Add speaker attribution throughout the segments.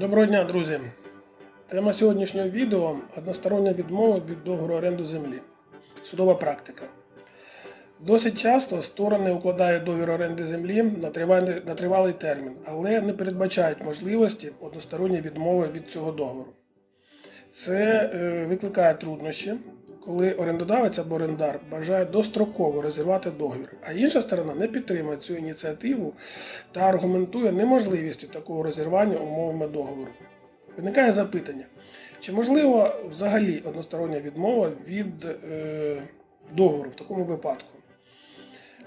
Speaker 1: Доброго дня, друзі! Тема сьогоднішнього відео одностороння відмова від договору оренду землі. Судова практика. Досить часто сторони укладають договір оренди землі на тривалий, термін, але не передбачають можливості односторонньої відмови від цього договору. Це е, викликає труднощі, коли орендодавець або орендар бажає достроково розірвати договір, а інша сторона не підтримує цю ініціативу та аргументує неможливістю такого розірвання умовами договору. Виникає запитання, чи можливо взагалі одностороння відмова від е, договору в такому випадку?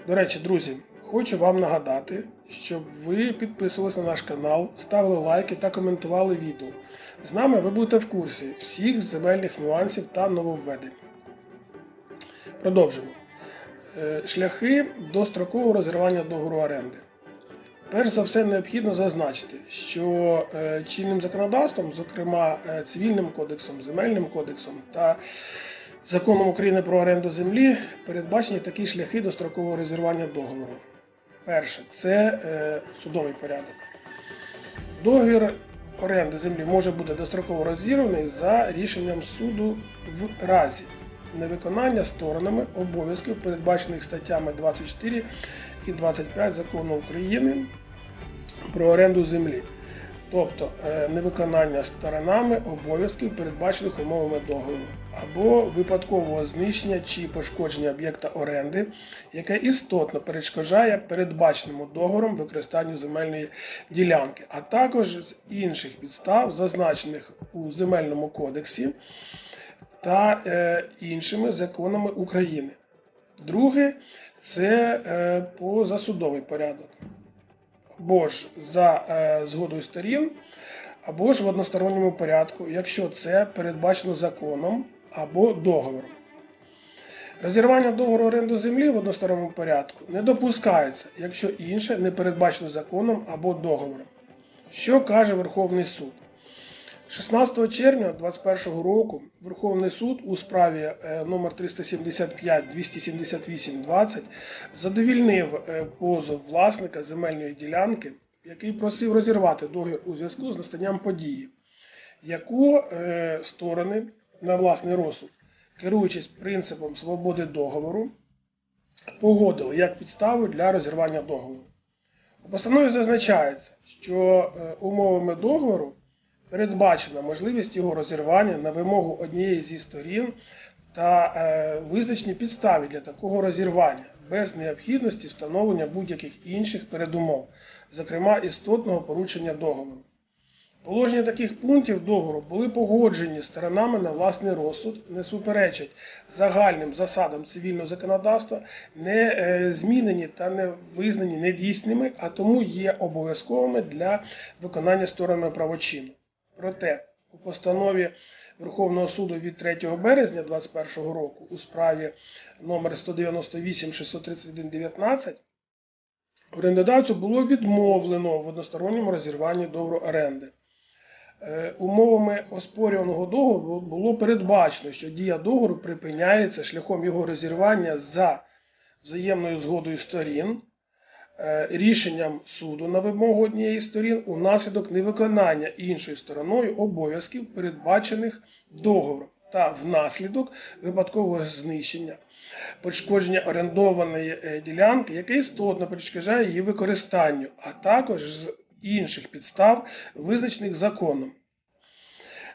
Speaker 1: До речі, друзі, хочу вам нагадати, щоб ви підписувалися на наш канал, ставили лайки та коментували відео. З нами ви будете в курсі всіх земельних нюансів та нововведень. Продовжимо. Е, Шляхи дострокового розірвання договору оренди. Перш за все, необхідно зазначити, що е, чинним законодавством, зокрема е, цивільним кодексом, земельним кодексом та законом України про оренду землі, передбачені такі шляхи дострокового розірвання договору. Перше це судовий порядок. Договір оренди землі може бути достроково розірваний за рішенням суду в разі невиконання сторонами обов'язків, передбачених статтями 24 і 25 закону України про оренду землі, тобто е, невиконання сторонами обов'язків, передбачених умовами договору, або випадкового знищення чи пошкодження об'єкта оренди, яке істотно перешкоджає передбаченому договором використанню земельної ділянки, а також з інших підстав, зазначених у земельному кодексі та е, іншими законами України. Друге це е, позасудовий порядок. Або ж за е, згодою сторін, або ж в односторонньому порядку, якщо це передбачено законом або договором. Розірвання договору оренду землі в односторонньому порядку не допускається, якщо інше не передбачено законом або договором. Що каже Верховний суд? 16 червня 2021 року Верховний суд у справі е, номер 375 278 20 задовільнив е, позов власника земельної ділянки, який просив розірвати договір у зв'язку з настанням події, яку е, сторони на власний розсуд, керуючись принципом свободи договору, погодили як підставу для розірвання договору. У постанові зазначається, що умовами договору передбачена можливість його розірвання на вимогу однієї зі сторін та е, визначені підстави для такого розірвання без необхідності встановлення будь-яких інших передумов, зокрема істотного порушення договору. Положення таких пунктів договору були погоджені сторонами на власний розсуд, не суперечать загальним засадам цивільного законодавства, не е, змінені та не визнані недійсними, а тому є обов'язковими для виконання сторонами правочину. Проте у постанові Верховного суду від 3 березня 2021 року у справі номер 198 631 19 орендодавцю було відмовлено в односторонньому розірванні договору оренди. Е, Умовами оспорюваного договору було передбачено, що дія договору припиняється шляхом його розірвання за взаємною згодою сторін, рішенням суду на вимогу однієї сторін унаслідок невиконання іншою стороною обов'язків, передбачених договором, та внаслідок випадкового знищення, пошкодження орендованої е, ділянки, яке істотно перешкоджає її використанню, а також з інших підстав, визначених законом.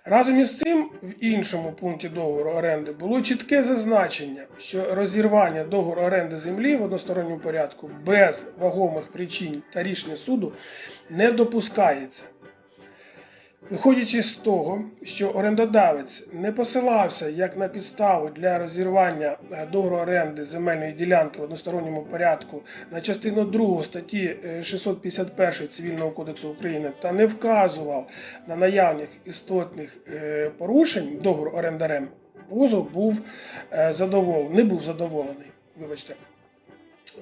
Speaker 1: Разом із цим, в іншому пункті договору оренди було чітке зазначення, що розірвання договору оренди землі в односторонньому порядку без вагомих причин та рішення суду не допускається. Виходячи з того, що орендодавець не посилався як на підставу для розірвання е, договору оренди земельної ділянки в односторонньому порядку на частину 2 статті е, 651 Цивільного кодексу України та не вказував на наявних істотних е, порушень договору орендарем, позов був е, задоволений, не був задоволений. Вибачте.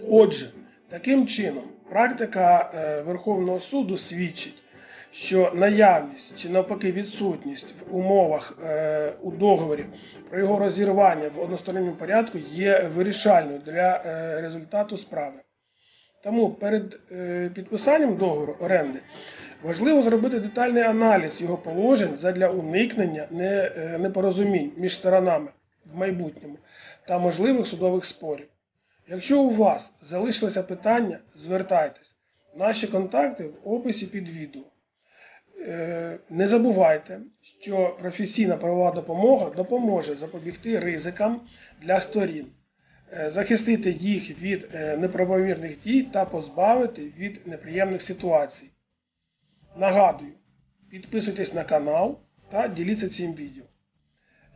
Speaker 1: Отже, таким чином, практика е, Верховного суду свідчить, що наявність чи навпаки відсутність в умовах е, у договорі про його розірвання в односторонньому порядку є вирішальною для е, результату справи. Тому перед е, підписанням договору оренди Важливо зробити детальний аналіз його положень задля уникнення не- е, непорозумінь між сторонами в майбутньому та можливих судових спорів. Якщо у вас залишилися питання, звертайтесь. Наші контакти в описі під відео. Е, Не забувайте, що професійна правова допомога допоможе запобігти ризикам для сторін, е, захистити їх від е, неправомірних дій та позбавити від неприємних ситуацій. Нагадую, підписуйтесь на канал та діліться цим відео.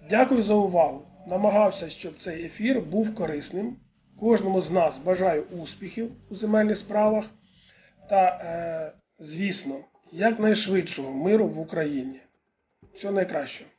Speaker 1: Дякую за увагу. Намагався, щоб цей ефір був корисним. Кожному з нас бажаю успіхів у земельних справах та, звісно, якнайшвидшого миру в Україні. Всього найкращого.